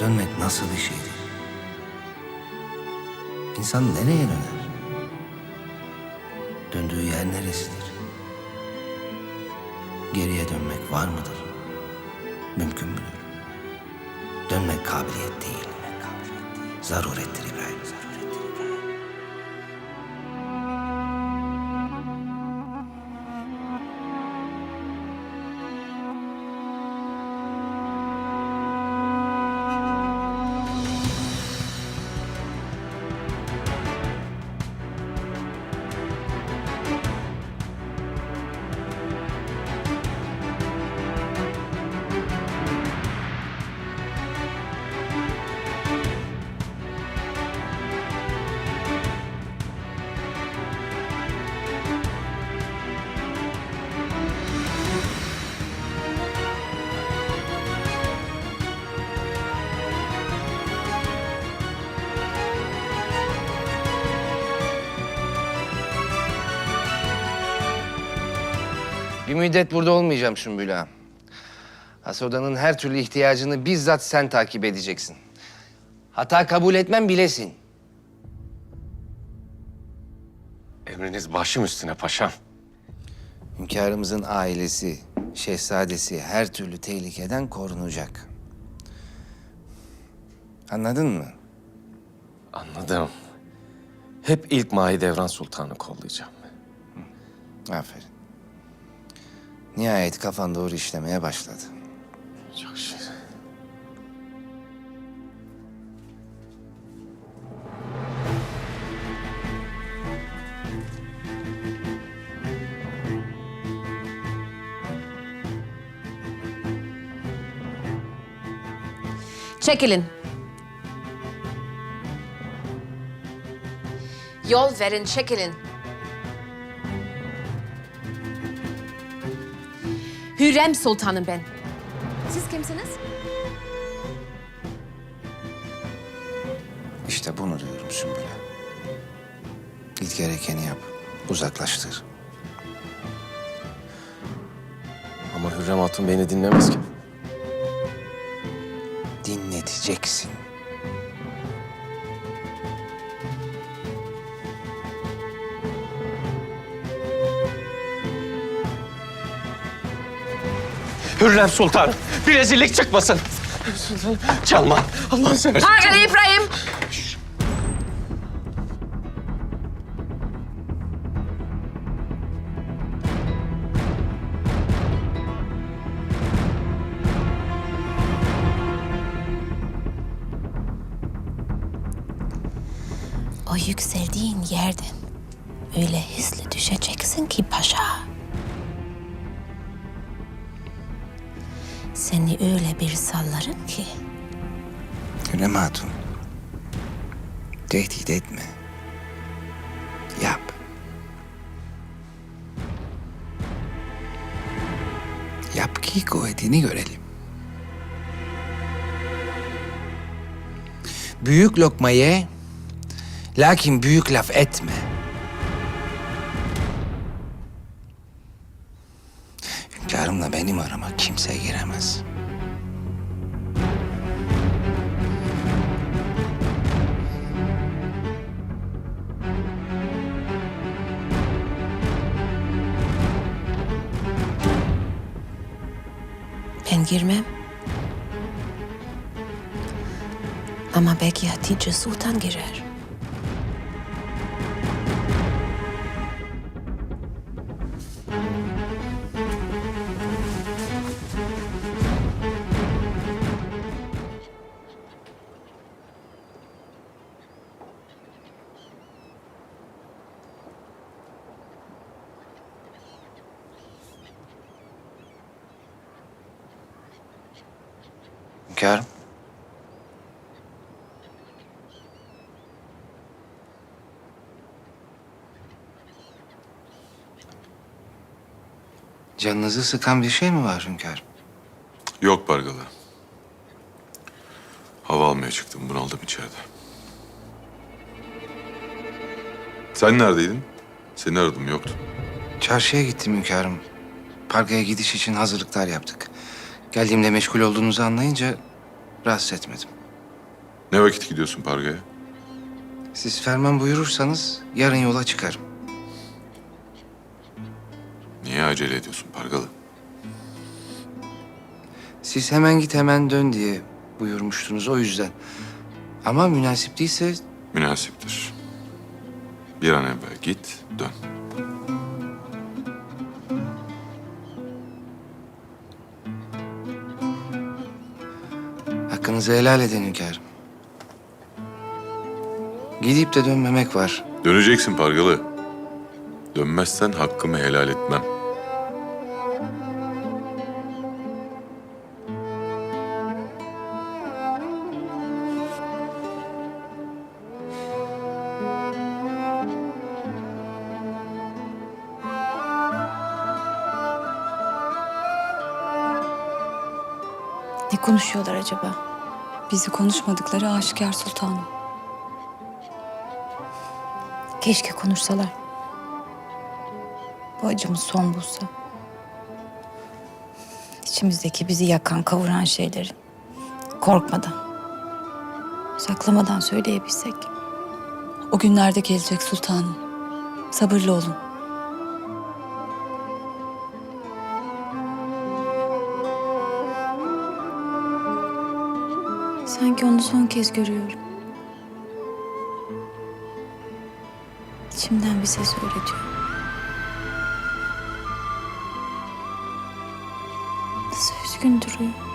Dönmek nasıl bir şeydir? İnsan nereye döner? Döndüğü yer neresidir? Geriye dönmek var mıdır? Mümkün müdür? Dönmek kabiliyet değil. Zarurettir Bir müddet burada olmayacağım Sümbül Ağa. Hasoda'nın her türlü ihtiyacını bizzat sen takip edeceksin. Hata kabul etmem bilesin. Emriniz başım üstüne paşam. Hünkârımızın ailesi, şehzadesi her türlü tehlikeden korunacak. Anladın mı? Anladım. Hep ilk Mahidevran Sultan'ı kollayacağım. Aferin. Nihayet kafan doğru işlemeye başladı. Çok şükür. Çekilin. Yol verin, çekilin. Hürrem Sultanım ben. Siz kimsiniz? İşte bunu diyorum Sümbül'e. Git gerekeni yap. Uzaklaştır. Ama Hürrem Hatun beni dinlemez ki. Dinleteceksin. Hürrem Sultan, bir rezillik çıkmasın. Çalma, Allah'ını seversen. Hakan İbrahim! O yükseldiğin yerden öyle hızlı düşeceksin ki paşa. Seni öyle bir sallarım ki Hürrem Hatun. Tehdit etme. Yap. Yap ki kuvvetini görelim. Büyük lokma ye, lakin büyük laf etme. Benim arama kimse giremez. ben girmem. Ama belki Hatice Sultan girer. Canınızı sıkan bir şey mi var hünkârım? Yok Bargalı. Hava almaya çıktım. Bunaldım içeride. Sen neredeydin? Seni aradım yoktun. Çarşıya gittim hünkârım. Parkaya gidiş için hazırlıklar yaptık. Geldiğimde meşgul olduğunuzu anlayınca rahatsız etmedim. Ne vakit gidiyorsun Parga'ya? Siz ferman buyurursanız yarın yola çıkarım. Niye acele ediyorsun Pargalı? Siz hemen git hemen dön diye buyurmuştunuz o yüzden. Ama münasip değilse Münasiptir. Bir an evvel git, dön. hakkınızı helal edin hünkârım. Gidip de dönmemek var. Döneceksin Pargalı. Dönmezsen hakkımı helal etmem. Konuşuyorlar acaba? Bizi konuşmadıkları aşikar sultanım. Keşke konuşsalar. Bu acımız son bulsa. İçimizdeki bizi yakan, kavuran şeyleri korkmadan, saklamadan söyleyebilsek. O günlerde gelecek sultanım. Sabırlı olun. Sanki onu son kez görüyorum. İçimden bir ses öyle. Nasıl üzgün duruyor.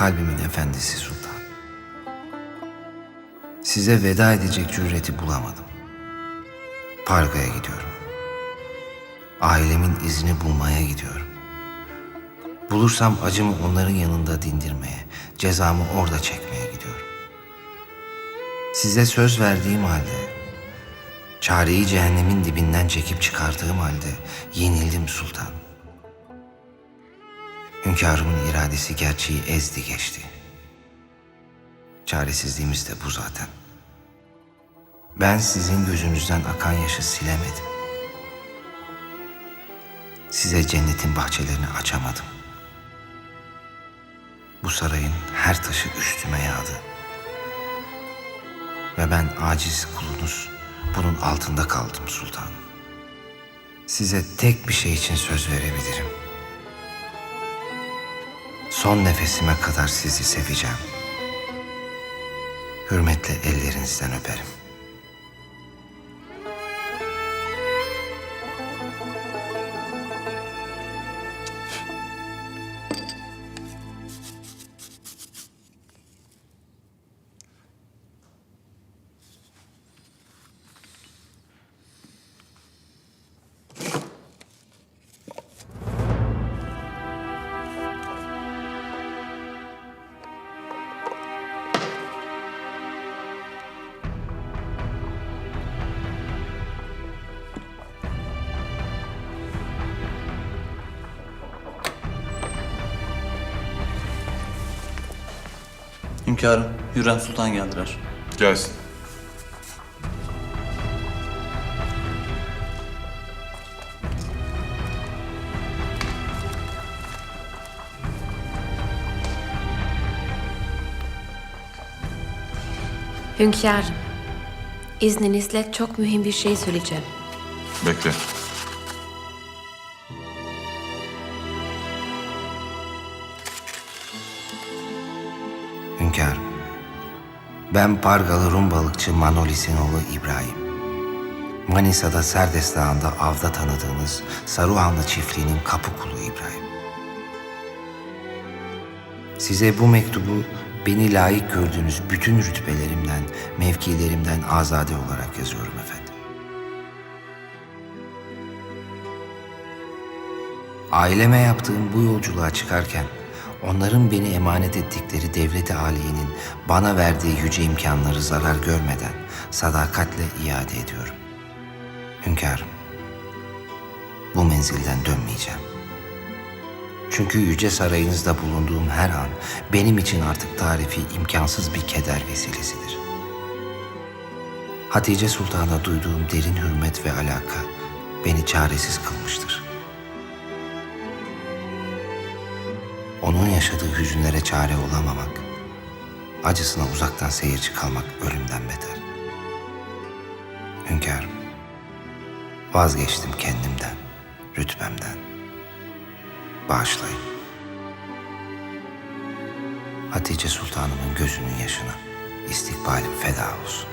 Kalbimin efendisi sultan. Size veda edecek cüreti bulamadım. Parga'ya gidiyorum. Ailemin izini bulmaya gidiyorum. Bulursam acımı onların yanında dindirmeye, cezamı orada çekmeye gidiyorum. Size söz verdiğim halde, çareyi cehennemin dibinden çekip çıkardığım halde yenildim sultan. Hünkârımın iradesi gerçeği ezdi geçti. Çaresizliğimiz de bu zaten. Ben sizin gözünüzden akan yaşı silemedim. Size cennetin bahçelerini açamadım. Bu sarayın her taşı üstüme yağdı. Ve ben aciz kulunuz bunun altında kaldım sultanım. Size tek bir şey için söz verebilirim. Son nefesime kadar sizi seveceğim. Hürmetle ellerinizden öperim. Hünkârım, Hürrem Sultan geldiler. Gelsin. Hünkârım, izninizle çok mühim bir şey söyleyeceğim. Bekle. Ben Pargalı Rum balıkçı Manolis'in oğlu İbrahim. Manisa'da Serdes Dağı'nda avda tanıdığınız Saruhanlı çiftliğinin kapı kulu İbrahim. Size bu mektubu beni layık gördüğünüz bütün rütbelerimden, mevkilerimden azade olarak yazıyorum efendim. Aileme yaptığım bu yolculuğa çıkarken onların beni emanet ettikleri devleti aliyenin bana verdiği yüce imkanları zarar görmeden sadakatle iade ediyorum. Hünkârım, bu menzilden dönmeyeceğim. Çünkü yüce sarayınızda bulunduğum her an benim için artık tarifi imkansız bir keder vesilesidir. Hatice Sultan'a duyduğum derin hürmet ve alaka beni çaresiz kılmıştır. Onun yaşadığı hüzünlere çare olamamak, acısına uzaktan seyirci kalmak ölümden beter. Hünkârım, vazgeçtim kendimden, rütbemden. Bağışlayın. Hatice Sultanımın gözünün yaşına istikbalim feda olsun.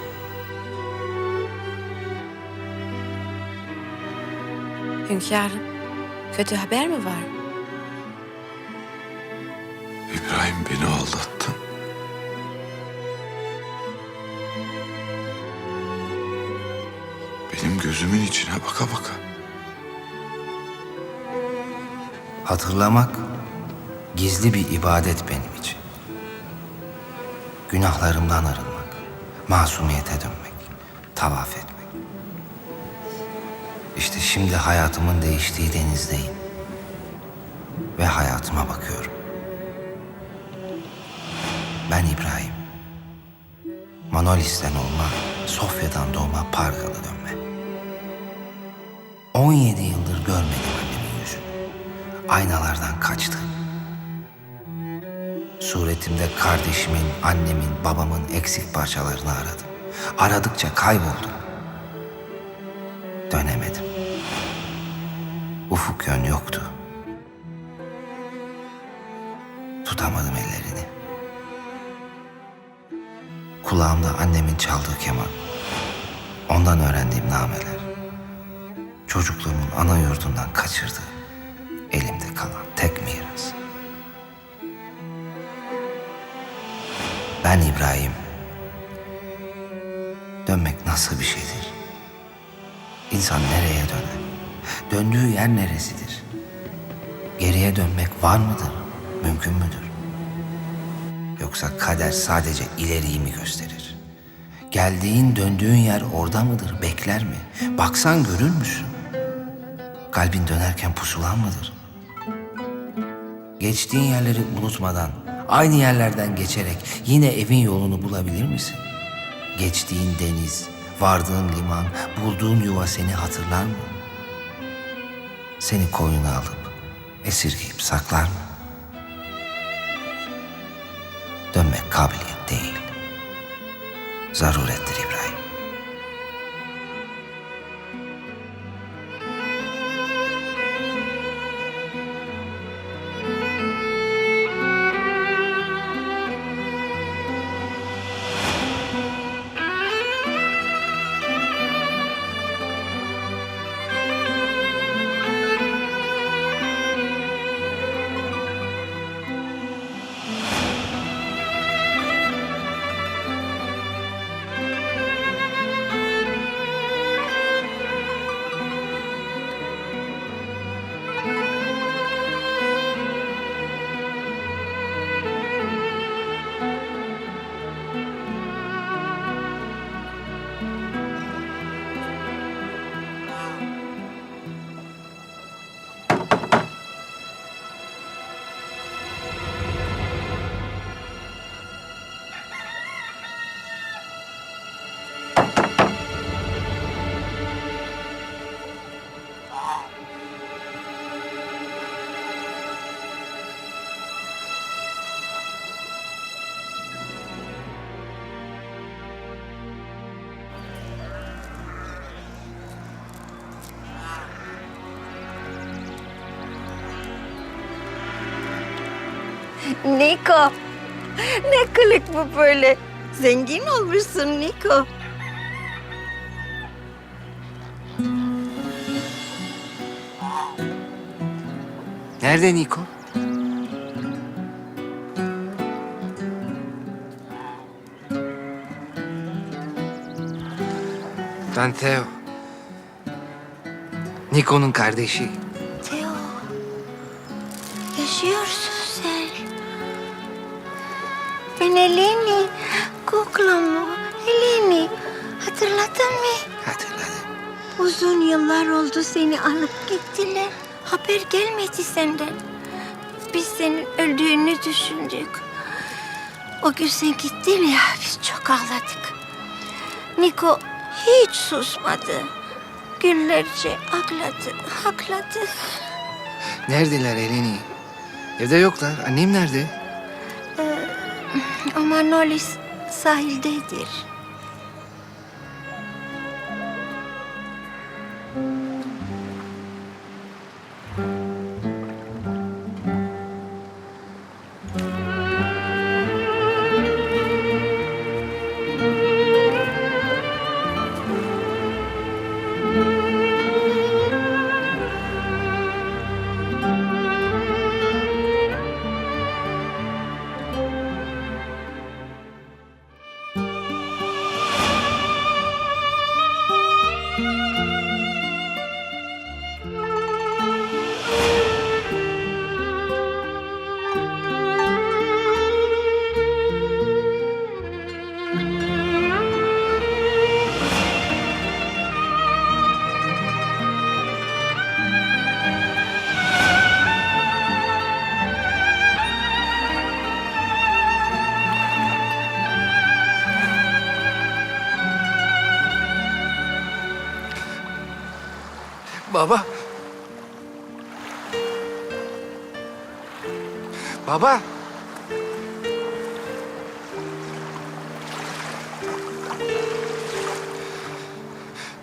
Hünkârım, kötü haber mi var? İbrahim beni aldattı. Benim gözümün içine baka baka. Hatırlamak gizli bir ibadet benim için. Günahlarımdan arınmak, masumiyete dönmek, tavaf etmek. İşte şimdi hayatımın değiştiği denizdeyim. Ve hayatıma bakıyorum. Ben İbrahim. Manolis'ten olma, Sofya'dan doğma Pargalı dönme. 17 yıldır görmedim annemin yüzünü. Aynalardan kaçtı. Suretimde kardeşimin, annemin, babamın eksik parçalarını aradım. Aradıkça kayboldum. Dönemedim. Ufuk yön yoktu. Tutamadım ellerini. Kulağımda annemin çaldığı keman. Ondan öğrendiğim nameler. Çocukluğumun ana yurdundan kaçırdığı elimde kalan tek miras. Ben İbrahim. Dönmek nasıl bir şeydir? İnsan nereye döner? Döndüğü yer neresidir? Geriye dönmek var mıdır? Mümkün müdür? Yoksa kader sadece ileriyi mi gösterir? Geldiğin döndüğün yer orada mıdır? Bekler mi? Baksan görür müsün? Kalbin dönerken pusulan mıdır? Geçtiğin yerleri unutmadan, aynı yerlerden geçerek yine evin yolunu bulabilir misin? Geçtiğin deniz, vardığın liman, bulduğun yuva seni hatırlar mı? Seni koyuna alıp esirgeyip saklar mı? Dönmek kabiliyet değil. Zarurettir Niko. Ne kılık bu böyle? Zengin olmuşsun Niko. Nerede Niko? Danteo. Niko'nun kardeşi. Yıllar oldu seni alıp gittiler. Haber gelmedi senden. Biz senin öldüğünü düşündük. O gün sen gittin ya biz çok ağladık. Niko hiç susmadı. Günlerce ağladı, ağladı. Neredeler Eleni? Evde yoklar. Annem nerede? Ama Nolis sahildedir. Baba.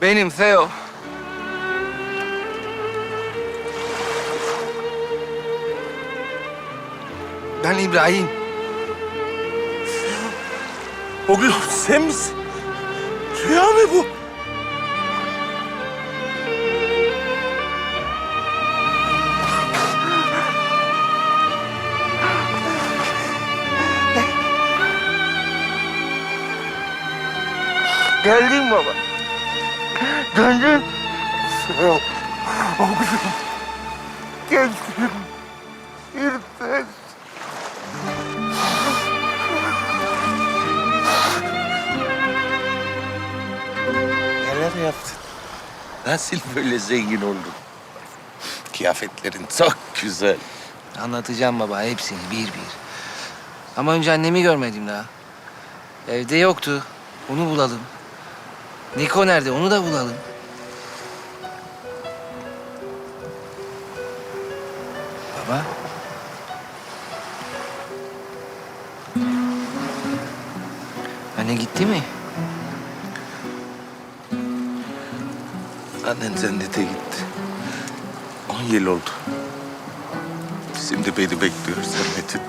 Benim Theo. Ben İbrahim. Oğlum sen misin? Rüya mı bu? Geldim baba. Döndüm. Oğlum. Geldim. İrfan. Neler yaptın? Nasıl böyle zengin oldun? Kıyafetlerin çok güzel. Anlatacağım baba hepsini bir bir. Ama önce annemi görmedim daha. Evde yoktu. Onu bulalım. Niko nerede? Onu da bulalım. Baba. Anne gitti mi? Annen cennete gitti. On yıl oldu. Şimdi beni bekliyor cennetinde.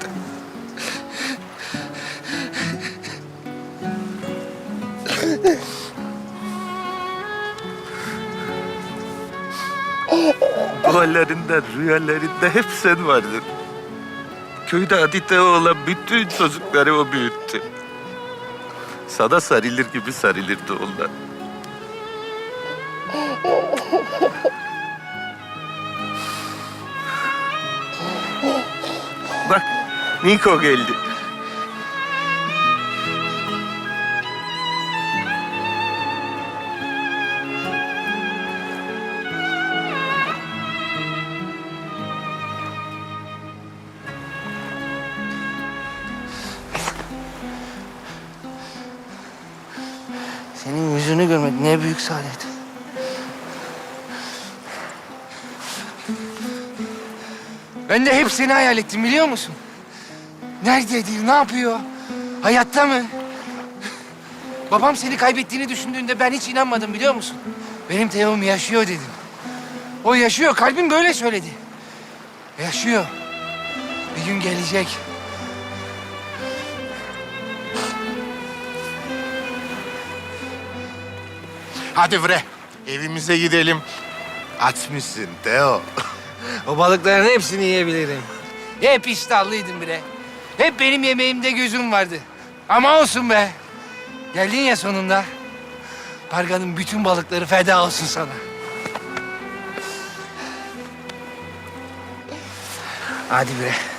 Dualarında, rüyalarında hep sen vardın. Köyde adite olan bütün çocukları o büyüttü. Sana sarılır gibi sarılırdı onlar. Bak, Niko geldi. Büyük saadet. Ben de hep seni hayal ettim biliyor musun? Nerededir, ne yapıyor? Hayatta mı? Babam seni kaybettiğini düşündüğünde ben hiç inanmadım biliyor musun? Benim Teo'm yaşıyor dedim. O yaşıyor, kalbim böyle söyledi. Yaşıyor. Bir gün gelecek. Hadi bre, evimize gidelim. Aç mısın Teo? O balıkların hepsini yiyebilirim. Hep iştahlıydım bre. Hep benim yemeğimde gözüm vardı. Ama olsun be. Geldin ya sonunda. Parganın bütün balıkları feda olsun sana. Hadi bre.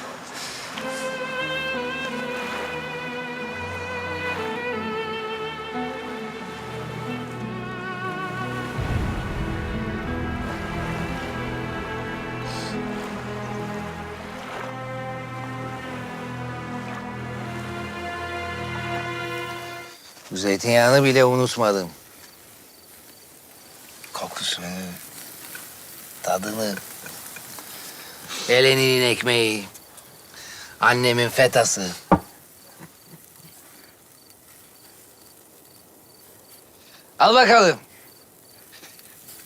Zeytinyağını bile unutmadım. Kokusunu, tadını. Eleni'nin ekmeği, annemin fetası. Al bakalım.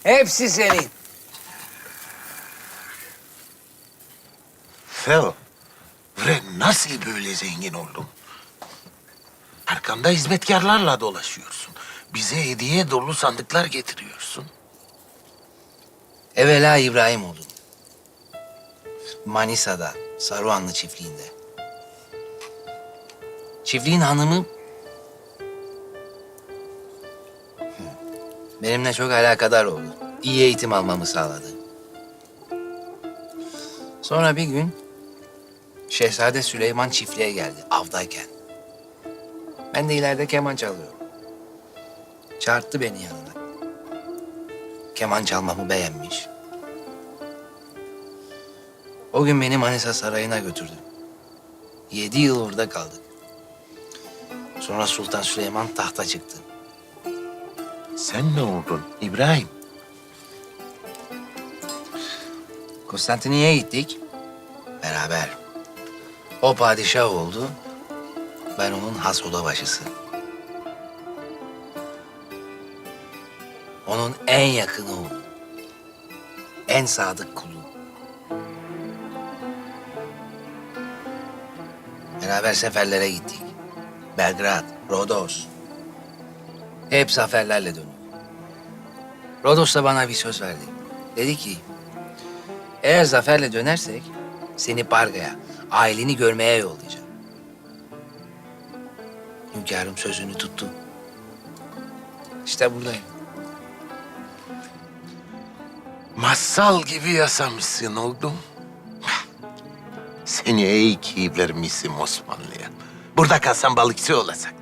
Hepsi senin. Feo, bre nasıl böyle zengin oldun? Arkamda hizmetkarlarla dolaşıyorsun. Bize hediye dolu sandıklar getiriyorsun. Evvela İbrahim oldum. Manisa'da, Saruhanlı çiftliğinde. Çiftliğin hanımı... Hı, Benimle çok alakadar oldu. İyi eğitim almamı sağladı. Sonra bir gün Şehzade Süleyman çiftliğe geldi avdayken. Ben de ileride keman çalıyorum. Çağırttı beni yanına. Keman çalmamı beğenmiş. O gün beni Manisa Sarayı'na götürdü. Yedi yıl orada kaldık. Sonra Sultan Süleyman tahta çıktı. Sen ne oldun İbrahim? Konstantiniyye'ye gittik. Beraber. O padişah oldu. Ben onun has odabaşısı. Onun en yakını oldum. En sadık kulu. Beraber seferlere gittik. Belgrad, Rodos. Hep zaferlerle döndük. Rodos da bana bir söz verdi. Dedi ki, eğer zaferle dönersek seni Parga'ya, aileni görmeye yollayacağım. Hünkârım sözünü tuttu. İşte buradayım. Masal gibi yasamışsın oğlum. Seni iyi ki vermişim Osmanlı'ya. Burada kalsan balıkçı olacaktın.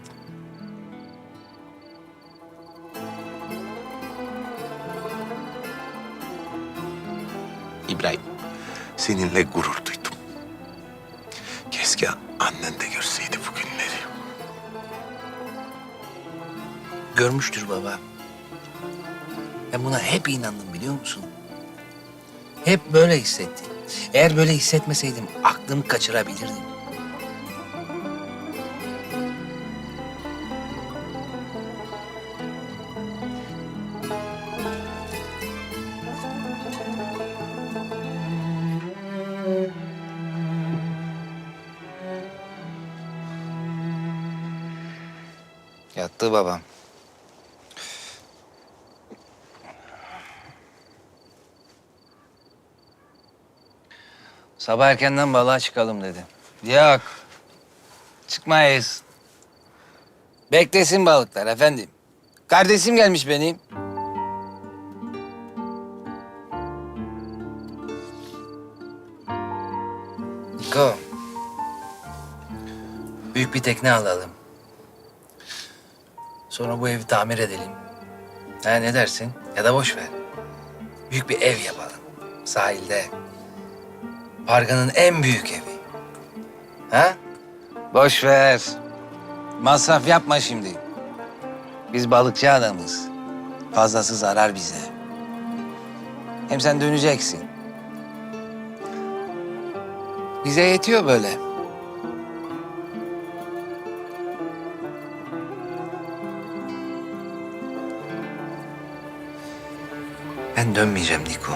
İbrahim, seninle gurur duydum. Keşke annen de Görmüştür baba. Ben buna hep inandım biliyor musun? Hep böyle hissettim. Eğer böyle hissetmeseydim aklımı kaçırabilirdim. Yattı babam. Sabah erkenden balığa çıkalım dedi. Yok. Çıkmayız. Beklesin balıklar efendim. Kardeşim gelmiş benim. Niko. Büyük bir tekne alalım. Sonra bu evi tamir edelim. Ha ne dersin? Ya da boş ver. Büyük bir ev yapalım. Sahilde. Parganın en büyük evi. Ha? Boş ver. Masraf yapma şimdi. Biz balıkçı adamız. Fazlası zarar bize. Hem sen döneceksin. Bize yetiyor böyle. Ben dönmeyeceğim Niko.